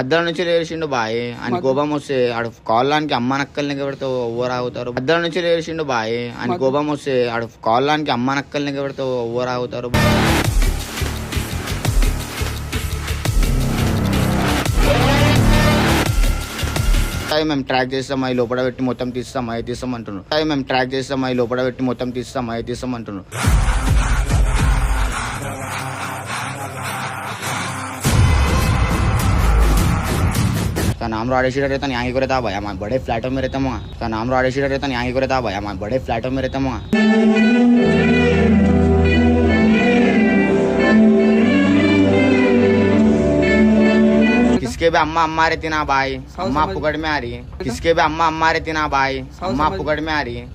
పెద్దల నుంచి లేచిండు బాయ్. అని కోపం వస్తే ఆడు కాలానికి అమ్మ నక్కల్ని పెడితే ఓవర్ ఆగుతారు. పెద్దల నుంచి లేచిండు బాయ్. అని కోపం వస్తే ఆడు కాలానికి అమ్మ నక్కల్ని పెడితే ఓవర్ ఆగుతారు. అది మేము ట్రాక్ చేస్తాం అవి లోపల పెట్టి మొత్తం తీస్తాం అవి తీస్తాం అంటున్నారు. మేము ట్రాక్ చేస్తాం అవి లోపల పెట్టి మొత్తం తీస్తాం అవి తీస్తాం అంటున్నారు. नाम राडेशीर रहता यहाँ को रहता भाई हमारे बड़े फ्लैटों में रहता वहाँ का नाम राडेशीर रहता यहाँ को रहता भाई हमारे बड़े फ्लैटों में रहता वहाँ किसके भी अम्मा अम्मा रहती ना भाई? अम्मा पुकड़ में आ रही। है किसके भी अम्मा अम्मा रहती ना भाई? अम्मा पुकड़ में आ रही। है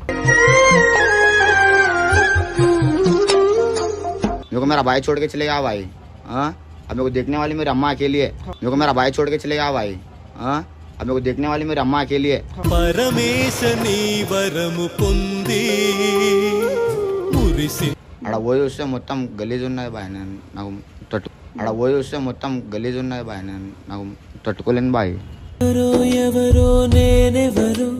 मेरे को मेरा भाई छोड़ के चले गया भाई। हाँ? अब मेरे को देखने वाली मेरी अम्मा अकेली है। मेरे को मेरा भाई छोड़ के चले गया भाई। हाँ अब मेरे को देखने वाली मेरी अम्मा अकेली है పరమేశ నీ వరము పొంది మురిసి అక్కడ పోయి వస్తే మొత్తం గలీజ్ ఉన్నది బాయ్ నేను నాకు తట్టు అక్కడ పోయి వస్తే మొత్తం గలీజ్ ఉన్నది బాయ్ నేను నాకు తట్టుకోలేను బాయ్ ఎవరో ఎవరో నేనెవరు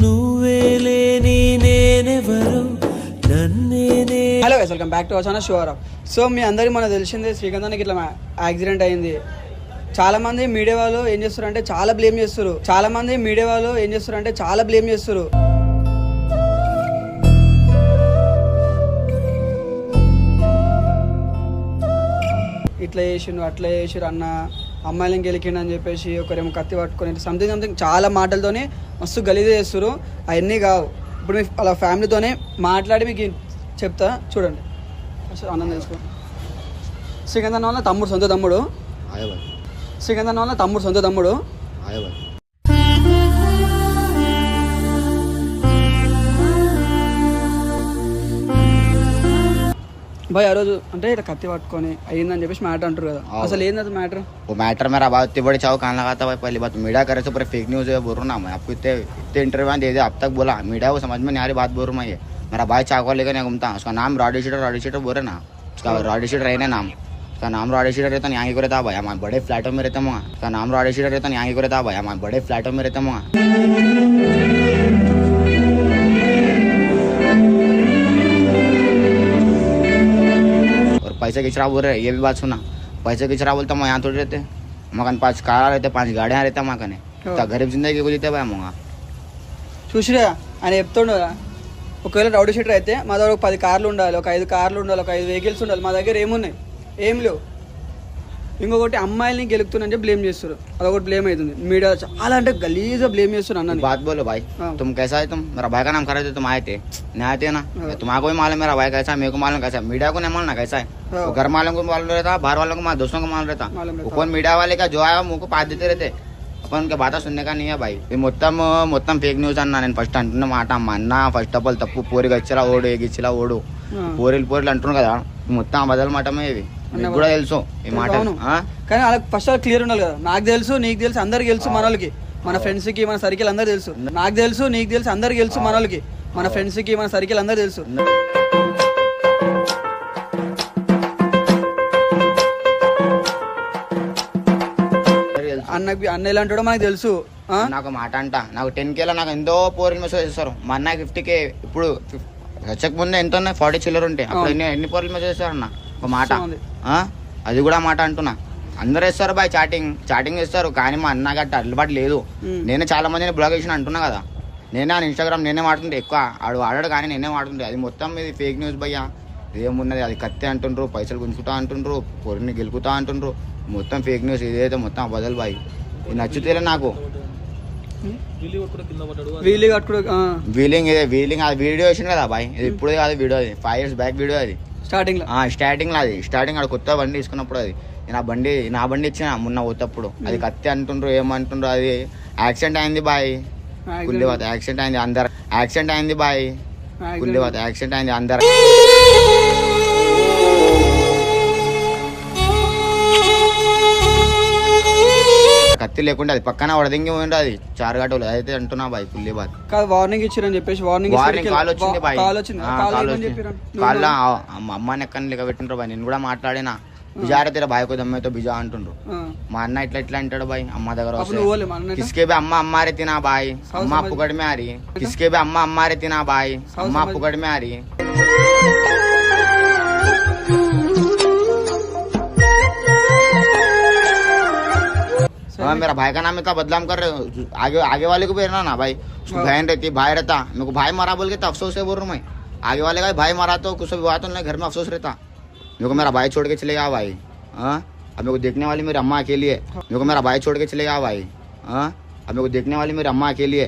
నువ్వే లేని నేనెవరు నన్నేనే hello guys welcome back to our channel sure so మీ అందరికి మనకు తెలిసిందే శ్రీకాంతానికి ఇట్లా యాక్సిడెంట్ అయింది చాలా మంది మీడియా వాళ్ళు ఏం చేస్తారు అంటే చాలా బ్లేమ్ చేస్తారు. చాలా మంది మీడియా వాళ్ళు ఏం చేస్తారు అంటే చాలా బ్లేమ్ చేస్తారు. ఇట్లా చేసిండు అట్లా చేసిరు అన్న అమ్మాయిలను గెలికిండు అని చెప్పేసి ఒకరేమో కత్తి పట్టుకొని సంథింగ్ సంథింగ్ చాలా మాటలతోనే మస్తు గలీజ్ చేస్తారు అవన్నీ కావు. ఇప్పుడు మీ వాళ్ళ ఫ్యామిలీతోనే మాట్లాడి మీకు చెప్తా చూడండి. అసలు ఆనందం తెలుసుకో. శ్రీకాంత్ తమ్ముడు సొంత తమ్ముడు? ఆయో బాయ్ శ్రీకాంత్ వల్ల తమ్ముడు సొంత తమ్ముడు ఆయో బాయ్ భయ్ ఆ రోజు అంటే ఇట్లా కత్తి పట్టుకొని అయ్యిందని చెప్పేసి మ్యాటర్ అంటారు కదా అవును. అసలు ఏంది అది మ్యాటర్ वो मैटर मेरा बात इतनी बड़ी चाहो कहाँ लगा था भाई पहली बात मीडिया करे तो पूरे फेक न्यूज है बोल रहा हूँ ना मैं आपको इतने इतने इंटरव्यू दे दिया अब तक बोला मीडिया को समझ में नहीं आ रही बात बोल रहा हूँ मैं ये मेरा भाई चाकू लेकर नहीं घूमता उसका नाम रॉडी शीटर रॉडी शीटर बोल रहे ना उसका रॉडी शीटर रहने नाम उसका नाम रॉडी शीटर रहता यहाँ को रहता भाई हमारे बड़े फ्लैटों में रहता वहाँ उसका नाम रॉडी शीटर रहता यहाँ को रहता भाई हमारे बड़े फ्लैटों में रहता वहाँ और पैसे खिचरा बोल रहे ये भी बात सुना पैसे खिचरा बोलता मैं यहाँ थोड़ी रहते मकान पाँच कार रहते पाँच गाड़ियाँ रहता वहाँ कने हाँ। तो गरीब जिंदगी को जीते भाई वहाँ చూసిరా ఆయన చెప్తుండు కదా ఒకవేళ రౌడీ షీటర్ అయితే మా దగ్గర ఒక పది కార్లు ఉండాలి ఒక ఐదు కార్లు ఉండాలి ఒక ఐదు వెహికల్స్ ఉండాలి మా దగ్గర ఏమున్నాయి ఏం లేవు ఇంకొకటి అమ్మాయిల్ని గెలుపుతున్నా బ్లేమ్ చేస్తారు అదొకటి బ్లేమ్ అవుతుంది మీడియా చాలా అంటే గలీజ్గా బ్లేమ్ చేస్తారు एक అన్నని बात बोलो भाई हाँ। तुम कैसा है तुम मेरा भाई का नाम खराब थे तुम आए थे नहीं आए थे ना हाँ। तुम्हारा भी मालूम है मेरा भाई कैसा है मेरे को मालूम कैसा है मीडिया को नहीं मालूम कैसा है हाँ। वो घर वालों को मालूम रहता बाहर वालों को मालूम दोस्तों को मालूम रहता मालूम वो रहता। कौन मीडिया वाले का जो आया मुंह को पास देते रहते अपन उनके बात सुनने का नहीं है भाई ఇది మొత్తం మొత్తం ఫేక్ న్యూస్ అన్నా నేను ఫస్ట్ అంటున్న మాట మా అన్న ఫస్ట్ ఆఫ్ ఆల్ తప్పు పోరికి వచ్చిలా ఓడు ఎగిచ్చిలా ఓడు ఆ. పోరీలు పోరీలు అంటున్నారు కదా మొత్తం అబద్ధాల మాటమే ఇవి మీకు కూడా తెలుసు ఈ మాట. కానీ వాళ్ళకి ఫస్ట్ ఆల్ క్లియర్ ఉండాలి కదా. నాకు తెలుసు నీకు తెలుసు అందరికి తెలుసు మన వాళ్ళకి మన ఫ్రెండ్స్కి మన సర్కిల్ అందరు తెలుసు. నాకు తెలుసు నీకు తెలుసు అందరికి తెలుసు మన వాళ్ళకి మన ఫ్రెండ్స్కి మన సర్కిల్ అందరు తెలుసు. అన్నకి అన్న ఎలా అంటాడో మనకు తెలుసు? నాకు మాట అంట. నాకు టెన్ కేలో నాకు ఎంతో పోరీలు మెసేజ్ చేస్తారు. మా అన్న ఫిఫ్టీ కే ఇప్పుడు వచ్చక ముందే ఎంత ఉన్నాయి ఫార్టీ చిల్లర ఉంటాయి. అప్పుడు. ఎన్ని ఎన్ని పోరీలు మెసేజ్ చేస్తారు అన్న ఒక మాట. ఆ? అది కూడా మాట అంటున్నా. అందరు వేస్తారు బాయ్ చాటింగ్ చాటింగ్ చేస్తారు కానీ మా అన్న గట్ట అలవాటు లేదు. నేనే చాలా మందిని బ్లాగ్ చేసిన అంటున్నా కదా. నేనే ఆయన ఇన్స్టాగ్రామ్ నేనే వాడుతుంటే ఎక్కువ. ఆడు వాడాడు కానీ నేనే వాడుతుంటే అది మొత్తం ఇది ఫేక్ న్యూస్ భయ్యా. ఏమున్నది? అది కత్తి అంటుండ్రు పైసలు గుంజుకుంటా అంటుండ్రు పొరిని గెలుకుతా అంటుండ్రు. మొత్తం ఫేక్ న్యూస్ ఇదైతే మొత్తం బదలు బాయ్. ఇది నచ్చుతేలే నాకు. వీలు కట్టుడు వీలింగ్ ఇదే వీలింగ్ అది వీడియో వేసింది కదా బాయ్. ఇది ఇప్పుడు కాదు వీడియో అది. ఫైవ్ ఇయర్స్ బ్యాక్ వీడియో అది. స్టార్టింగ్లో స్టార్టింగ్లో అది. స్టార్టింగ్ ఆడ కొత్త బండి తీసుకున్నప్పుడు అది. ఆ బండి నా బండి ఇచ్చిన మొన్న పోతప్పుడు అది కత్తి అంటుండ్రు ఏమంటుండ్రు అది యాక్సిడెంట్ అయింది బాయ్. కుల్లివాత యాక్సిడెంట్ అయింది అందరు యాక్సిడెంట్ అయింది బాయ్. కుల్లివాత యాక్సిడెంట్ అయింది అందరు కత్తి లేకుండా అది పక్కన వడదింగి ఉండదు అది. చారుగట్టలు అయితే అంటున్నా బాయ్ పుల్లి బాయ్. వార్నింగ్ ఇచ్చిరని చెప్పేసి వార్నింగ్ వార్నింగ్ కాల్ వచ్చింది బాయ్. కాల్ వచ్చింది. కాల్ వచ్చింది. ఎక్కడ లెక్క పెట్టిండ్రు బాయ్. నేను కూడా మాట్లాడినా. బిజారా తీరా బాయ్ కొద్ది అమ్మాయితో బిజా అంటుండ్రు. మా అన్న ఇట్లా ఇట్లా అంటాడు బాయ్ అమ్మ దగ్గర కిస్కేబి అమ్మ అమ్మారే తినా బాయ్. అమ్మ పుగడిమే ఆరి కిస్కే బి అమ్మ అమ్మారే తినా బాయ్. అమ్మ పుగడిమే ఆరి हाँ मेरा भाई का नाम इतना बदनाम कर रहे हो? आगे आगे वाले को भी रहना ना भाई। उसकी बहन रहती भाई रहता। मेरे को भाई मारा बोल के तो अफसोस है बोल रहा हूँ मैं। आगे वाले का भाई मारा तो कुछ भी बात तो नहीं घर में अफसोस रहता। मेरे को मेरा भाई छोड़ के चले गया भाई। हाँ? अब मेरे को देखने वाली मेरी अम्मा अकेली है। मेरे को मेरा भाई छोड़ के चले गया भाई। हाँ? अब मेरे को देखने वाली मेरी अम्मा अकेली है।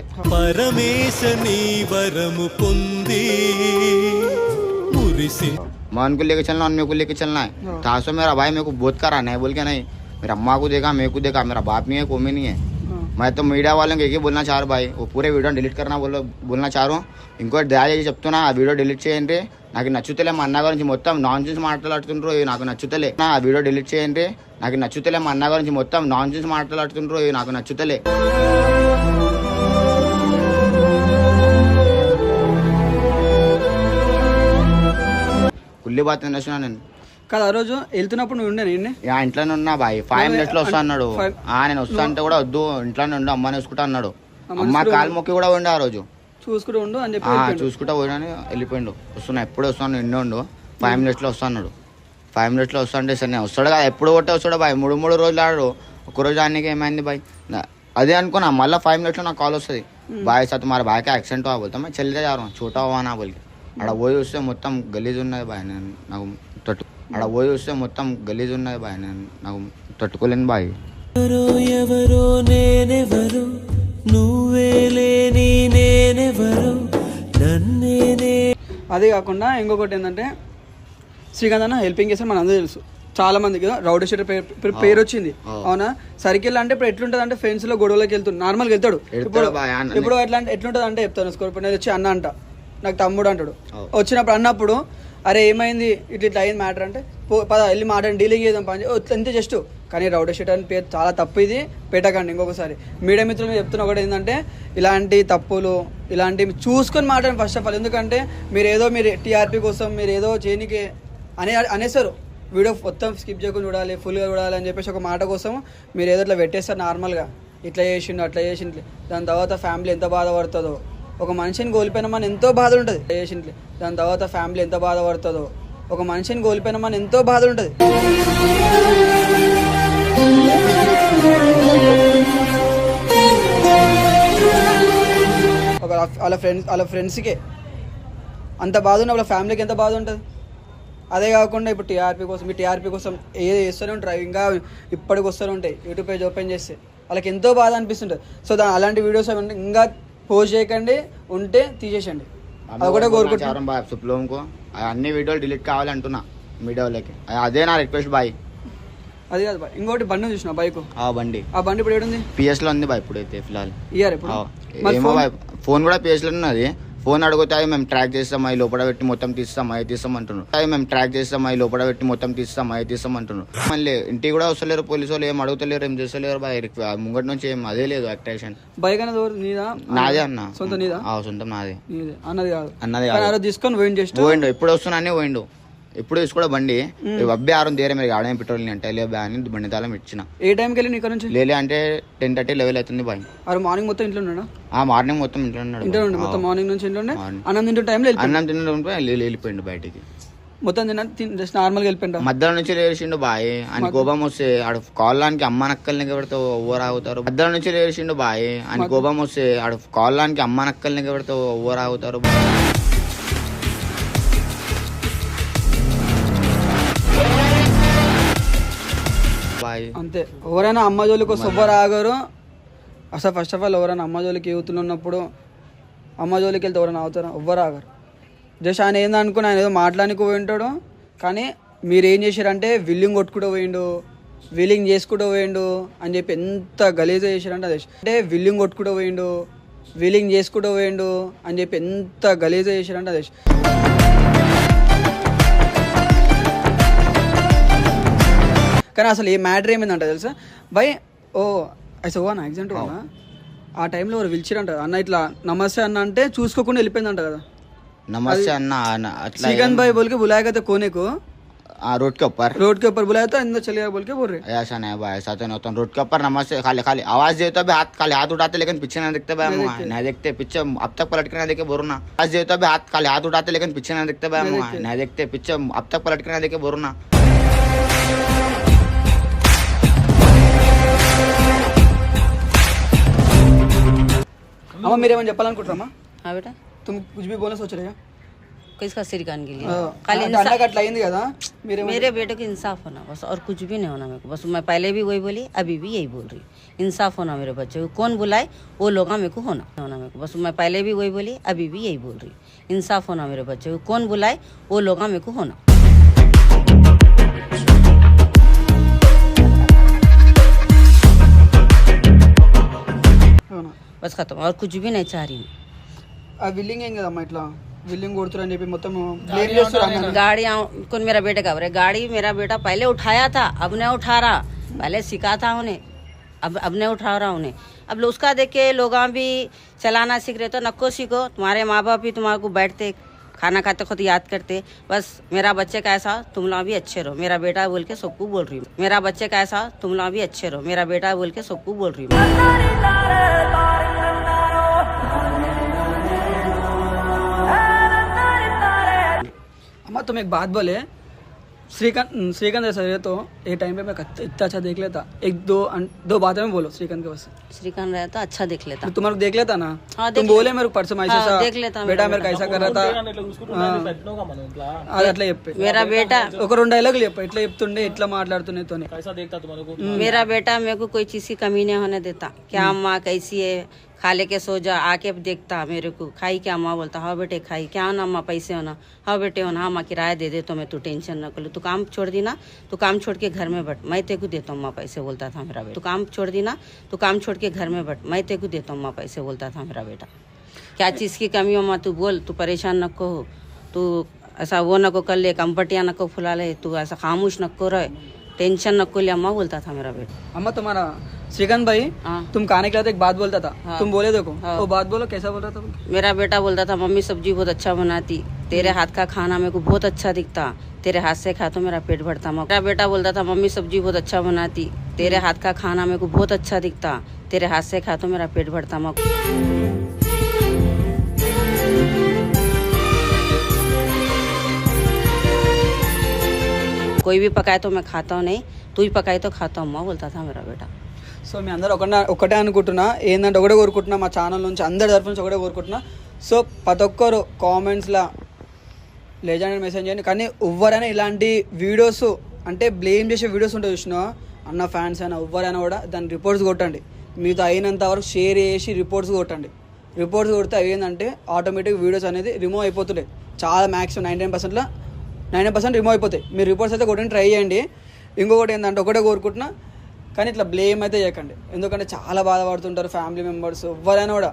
मान को लेके चलना और मेरे को लेके चलना है। तो, तो मेरा भाई मेरे को बहुत कराना है बोल के नहीं। मेरा अम्मा को देखा मेरे को देखा मेरा बाप नहीं है कोई नहीं है ఆ. मैं तो मीडिया वालों को एक ही बोलना चाह रहा हूँ भाई वो पूरे वीडियो डिलीट करना बोलो बोलना चाह रहा हूँ ఇంకో దయచేసి చెప్తున్నా ఆ వీడియో డిలీట్ చేయండి నాకు నచ్చుతలే మా అన్న గురించి మొత్తం నాన్ సెన్స్ మాట్లాడుతుండ్రు ఇవి నాకు నచ్చుతలే నా ఆ వీడియో డిలీట్ చేయండి నాకు నచ్చుతలే మా అన్న గురించి మొత్తం నాన్ సెన్స్ మాట్లాడుతుండ్రు ఇవి నాకు నచ్చుతలే కుల్లి బాత్ నచ్చున్నా నేను కాదు ఆ రోజు వెళ్తున్నప్పుడు నువ్వు ఉండే నేను ఇంట్లోనే ఉన్నా బాయ్. ఫైవ్ మినిట్స్లో వస్తా అన్నాడు. ఆ నేను వస్తా అంటే కూడా వద్దు. ఇంట్లోనే ఉండు అమ్మని చూసుకుంటా అన్నాడు. అమ్మ కాలు మొక్కి కూడా ఉండే ఆ రోజు. చూసుకుంటూ ఉండు అని చెప్పి. చూసుకుంటా పోయినా వెళ్ళిపోయిండు. వస్తున్నా ఎప్పుడు వస్తాను ఎన్నో ఉండు. ఫైవ్ మినిట్స్లో వస్తా అన్నాడు. ఫైవ్ మినిట్స్లో వస్తా అంటే సరే వస్తాడు కదా ఎప్పుడు కొట్టే వస్తాడు బాయ్. మూడు మూడు రోజులు ఆడు ఒక రోజు ఆనికి ఏమైంది బాయ్? అదే అనుకున్నా మళ్ళీ ఫైవ్ మినిట్స్లో నాకు కాల్ వస్తుంది. బాయ్ సార్ మరి బాయ్కి యాక్సిడెంట్ అవ్వ బోల్తా मैं చల్లితే జారు చోటా అవ్వా నా బోల్కి? ఆడ పోయి చూస్తే మొత్తం గలీజ్ ఉన్నది బాయ్. నేను నాకు తట్టు ఆడ పోయి చూస్తే మొత్తం గలీజ్ ఉన్నది బాయ్. నేను నాకు తట్టుకోలేను బాయ్. ఎవరో ఎవరో నేనెవరు? నువ్వే లేని నేనెవరు? నన్నేనే అదే కాకుండా ఇంకొకటి ఏంటంటే శ్రీకాంత్ అన్న హెల్పింగ్ చేస్తే మన అందరూ తెలుసు. చాలా మందికి రౌడీ షీటర్ పేరు పేరు- వచ్చింది. అవునా? సర్కిల్ అంటే ఇప్పుడు ఎట్లుంటది అంటే ఫ్రెండ్స్లో గొడవలోకి వెళ్తాడు నార్మల్గా వెళ్తాడు. వెళ్తాడు ఇప్పుడు ఎట్లా అంటే ఎట్లుంటది అంటే చెప్తాను స్కోర్ వచ్చి అన్న అంట. నాకు తమ్ముడు అంటాడు. వచ్చినప్పుడు అన్నప్పుడు అరే ఏమైంది? ఇట్లా ఇట్లా అయింది మ్యాటర్ అంటే పో పద వెళ్ళి మాట్లాడి డీలింగ్ చేద్దాం పని అంతే జస్ట్. కానీ రౌడీ షీటర్ అని పేరు చాలా తప్పు ఇది. పెట్టకండి ఇంకొకసారి. మీడియా మిత్రులు చెప్తున్న ఒకటి ఏంటంటే ఇలాంటి తప్పులు ఇలాంటివి చూసుకొని మాట్లాడండి ఫస్ట్ ఆఫ్ ఆల్ ఎందుకంటే మీరు ఏదో మీరు టీఆర్పీ కోసం మీరు ఏదో చేయనికి అనే అనేసారు వీడియో మొత్తం స్కిప్ చేయకుండా చూడాలి ఫుల్గా చూడాలి అని చెప్పేసి ఒక మాట కోసం మీరు ఏదో ఇట్లా పెట్టేస్తారు నార్మల్గా. ఇట్లా చేసిండు అట్లా చేసిండు. దాని తర్వాత ఫ్యామిలీ ఎంత బాధపడుతుందో. ఒక మనిషిని కోల్పోయిన మన ఎంతో బాధ ఉంటుంది చేసిండు దాని తర్వాత ఫ్యామిలీ ఎంత బాధపడుతుందో. ఒక మనిషిని కోల్పోయిన మన ఎంతో బాధ ఉంటుంది ఒక వాళ్ళ ఫ్రెండ్స్ వాళ్ళ ఫ్రెండ్స్కే అంత బాధ ఉన్న వాళ్ళ ఫ్యామిలీకి ఎంత బాధ ఉంటుంది అదే కాకుండా ఇప్పుడు టీఆర్పీ కోసం ఈ టీఆర్పీ కోసం ఏది చేస్తూనే ఉంటారు. ఇంకా ఇప్పటికి వస్తూనే ఉంటాయి. యూట్యూబ్ పేజ్ ఓపెన్ చేస్తే వాళ్ళకి ఎంతో బాధ అనిపిస్తుంటుంది. సో దా అలాంటి వీడియోస్ ఇంకా పోస్ట్ చేయకండి ఉంటే తీసేసండి. అది కూడా బాయ్ అన్ని వీడియోలు డిలీట్ కావాలంటున్నా మీడియా వాళ్ళకి. అదే నా రిక్వెస్ట్ బాయ్. అది కాదు బాయ్. ఇంకోటి బండి చూసిన బైక్? ఆ బండి. ఆ బండి ఇప్పుడు ఏడుంది? పిఎస్లో ఉంది బాయ్ ఇప్పుడైతే ఫిలాల్ ఇయర్ ఇప్పుడు? ఫోన్? కూడా పిఎస్లో ఉన్నది. ఫోన్ అడిగితే అవి మేము ట్రాక్ చేస్తాం అవి లోపల పెట్టి మొత్తం తీస్తాం అవి తీస్తాం అంటున్నారు. అవి మేము ట్రాక్ చేస్తాం అవి లోపల పెట్టి మొత్తం తీస్తాం అవి తీస్తాం అంటున్నారు. మళ్ళీ ఇంటికి కూడా వస్తలేరు పోలీసు వాళ్ళు ఏం అడుగుతలేరు ఏం చేస్తలేరు బాయ్ ముంగటి నుంచి ఏం అదే లేదు యాక్టేషన్ బైక్ అనేది? నీదా? నాదే అన్న. సొంత నీదా? సొంతం నాదే. నీదే. అన్నది కాదు. అన్నది కాదు. తీసుకొని జస్ట్. పోయిండు ఎప్పుడు వస్తున్నా పోయిండు. ఎప్పుడు తీసుకోవడం బండి. అబ్బాయి ఆరు దేరే మీరు ఆడే పెట్రోల్ అంటే లే అని బండి తాళం ఇచ్చిన. ఏ టైంకి వెళ్ళి ఇక్కడ నుంచి? లేలే అంటే టెన్ థర్టీ లెవెల్ అవుతుంది బాయ్. ఆ మార్నింగ్ మొత్తం ఇంట్లో ఉన్నాడా? ఆ మార్నింగ్ మొత్తం ఇంట్లో ఉన్నాడు ఇంట్లో ఉండి బాయ్. మొత్తం మార్నింగ్ నుంచి ఇంట్లో ఉండే. అన్నం తింటే టైంలో వెళ్ళిపోయింది అన్నం లే- వెళ్ళిపోయిండు బయటికి. మొత్తం తిన్న జస్ట్ నార్మల్గా వెళ్ళిపోయిందా మధ్యాహ్నం నుంచి లేచిండు బాయ్. అని కోపం వస్తే ఆడ కాళ్ళానికి అమ్మ నక్కల్ని పెడితే ఓవర్ ఆగుతారు మధ్యాహ్నం నుంచి లేచిండు బాయ్. అని కోపం వస్తే ఆడ కాళ్ళానికి అమ్మ నక్కల్ని పెడితే ఓవర్ ఆగుతారు అంతే. ఎవరైనా అమ్మ జోలికి వస్తే ఎవ్వరు ఆగరు. అసలు ఫస్ట్ ఆఫ్ ఆల్ ఎవరైనా అమ్మ జోలికి యూత్లు ఉన్నప్పుడు అమ్మ జోలికి వెళ్తే ఎవరైనా అవుతారా ఎవ్వరు ఆగరు. జస్ట్ ఆయన ఏందనుకుని ఆయన ఏదో మాట్లాడానికి పోయి ఉంటాడు. కానీ మీరు ఏం చేశారంటే విల్లింగ్ కొట్టుకుంటూ పోయిండు విల్లింగ్ చేసుకుంటూ పోయిండు అని చెప్పి ఎంత గలీజ్ చేశారంటే అది. అంటే విల్లింగ్ కొట్టుకుంటూ పోయిండు విల్లింగ్ చేసుకుంటూ పోయిండు అని చెప్పి ఎంత గలీజ్ చేశారంటే అది. కానీ అసలు ఈ మ్యాటర్ ఏమైందంట తెలుసా బై ఓ అసలు ఓ నా యాక్సిడెంట్ వల్ల ఆ టైంలో ఎవరు పిలిచిరంట అన్న ఇట్లా నమస్తే అన్న అంటే చూసుకోకుండా వెళ్ళిపోయిందంట కదా నమస్తే అన్న అన్న అట్లా శ్రీకాంత్ భాయ్ బోల్కి బులాయ్ కదా కోనేకు हाँ रोड के ऊपर रोड के ऊपर बुलाया था अंदर चलेगा बोल के बोल रहे ऐसा नहीं भाई ऐसा तो नहीं होता रोड के ऊपर नमस्ते खाली खाली आवाज देते भी हाथ खाली हाथ उठाते लेकिन पीछे नहीं देखते भाई नहीं हम देखते। नहीं देखते पीछे अब तक पलट के नहीं देखे बोरो ना आवाज देते भी हाथ खाली हाथ उठाते लेकिन पीछे नहीं देखते भाई नहीं हम देखते। नहीं देखते पीछे अब तक पलट के नहीं देखे बोरो ना అమ్మ మీరేమని చెప్పాలనుకుంటారమ్మా हाँ बेटा तुम कुछ भी बोलना सोच रहे हो किसका सिर कान के लिए हाँ, खाली అంటే इंसा- అన్నకి అట్లా అయింది కదా మీరే मेरे बेटे को इंसाफ होना बस और कुछ भी नहीं होना मेरे को बस मैं पहले भी वही बोली अभी भी यही बोल रही हूँ इंसाफ होना मेरे बच्चे को कौन बुलाए वो लोग मेरे को होना होना मेरे को बस मैं पहले भी वही बोली अभी भी यही बोल रही हूँ इंसाफ होना मेरे बच्चे को कौन बुलाए वो लोग मेरे को होना అవునా बस खत्म और कुछ भी नहीं चाह रही मैं ఆ విల్లింగ్ ఏం కదమ్మా ఇట్లా విల్లింగ్ కొడుతురని చెప్పి మొత్తం బ్లేమ్ చేస్తారు అన్న गाड़ियाँ कौन मेरा बेटे का बोले गाड़ी मेरा बेटा पहले उठाया था अब नहीं उठा रहा पहले सिखा था उन्हें अब अब नहीं उठा रहा उन्हें अब लो- उसका देख के लोग भी चलाना सीख रहे तो नको सीखो तुम्हारे माँ बाप भी तुम्हारे को बैठते खाना खाते खुद याद करते, बस मेरा बच्चे का ऐसा, तुम लोग भी अच्छे रहो। मेरा बेटा बोल के सबको बोल रही हूँ। मेरा बच्चे का ऐसा, तुम लोग भी अच्छे रहो। मेरा बेटा बोल के सबको बोल रही हूँ। अम्मा, तुम एक बात बोले। श्रीकांत श्रीकांत सर ये तो एक टाइम पे मैं कच्चा- इतना अच्छा देख लेता एक दो अन- दो बातें में बोलो श्रीकांत के बस श्रीकांत रहता अच्छा दिख लेता मैं तुम्हारे को देख लेता ना हाँ, तुम देख बोले लेता। मेरे को परसों ऐसा हाँ, सा, देख लेता बेटा मेरा मेरे कैसा कर रहा था అది అట్లా చెప్పి मेरा बेटा ఒక రెండు డైలాగులు చెప్పు ఎట్లా చెప్తుండే ఎట్లా మాట్లాడుతున్నాయి తోనే मेरा बेटा मेरे को कोई चीज की कमी नहीं होने देता क्या अम्मा कैसी है खा लेके सो जा, आके देखता मेरे को, खाई क्या? अम्मा बोलता हाँ बेटे खाई क्या ना अम्मा पैसे होना हाँ बेटे होना हाँ अम्मा किराया दे दे तो मैं तू टेंशन न कर। तू काम छोड़ दी ना, तू काम छोड़ के घर में बैठ मैं तेरे को देता हूँ अम्मा पैसे, बोलता था मेरा बेटा। तू काम छोड़ दी ना, तू काम छोड़ के घर में बैठ मैं तेरे को देता हूँ अम्मा पैसे, बोलता था मेरा बेटा। क्या चीज़ की कमी अम्मा तू बोल, तू परेशान न को तू ऐसा वो नको कर ले, कंपटियाँ नको फुला ले। तू ऐसा खामोश नको रहे। टेंशन नको ले अम्मा बोलता था मेरा बेटा। अम्मा, तुम्हारा श्रीकांत भाई हाँ। तुम खाने के लिए एक बात बोलता था। हाँ। तुम बोले देखो। हाँ। वो बात बोलो कैसा बोल रहा था मेरा बेटा बोलता था मम्मी सब्ज़ी बहुत अच्छा बनाती। तेरे हाथ का खाना मेरे को बहुत अच्छा दिखता। तेरे हाथ से खा तो मेरा पेट भरता। मेरा बेटा बोलता था मम्मी सब्ज़ी बहुत अच्छा बनाती। तेरे हाथ का खाना मेरे को बहुत अच्छा दिखता। तेरे हाथ से खा तो मेरा पेट भरता। मैं कोई भी पकाए तो मैं खाता हूँ नहीं तू ही पकाए तो खाता हूँ माँ बोलता था मेरा बेटा। సో మీ అందరూ ఒకటే ఒకటే అనుకుంటున్నా ఏంటంటే ఒకటే కోరుకుంటున్నా మా ఛానల్ నుంచి అందరి తరఫు నుంచి ఒకటే కోరుకుంటున్నా. సో ప్రతి ఒక్కరు కామెంట్స్లో లేజెండ్ మెసేజ్ చేయండి. కానీ ఎవరైనా ఇలాంటి వీడియోస్ అంటే బ్లేమ్ చేసే వీడియోస్ ఉంటాయి చూసినా అన్న ఫ్యాన్స్ అయినా ఎవరైనా కూడా దాని రిపోర్ట్స్ కొట్టండి. మీతో అయినంత వరకు షేర్ చేసి రిపోర్ట్స్ కొట్టండి. రిపోర్ట్స్ కొడితే అవి ఏంటంటే ఆటోమేటిక్ వీడియోస్ అనేది రిమూవ్ అయిపోతున్నాయి. చాలా మ్యాక్సిమం నైంటీ నైన్ పర్సెంట్లో నైంటీ పర్సెంట్ రిమూవ్ అయిపోతాయి. మీరు రిపోర్ట్స్ అయితే కొట్టండి ట్రై చేయండి. ఇంకొకటి ఏంటంటే ఒకటే కోరుకుంటున్నా కానీ ఇట్లా బ్లేమ్ అయితే చేయకండి. ఎందుకంటే చాలా బాధపడుతుంటారు ఫ్యామిలీ మెంబర్స్ ఎవరైనా కూడా.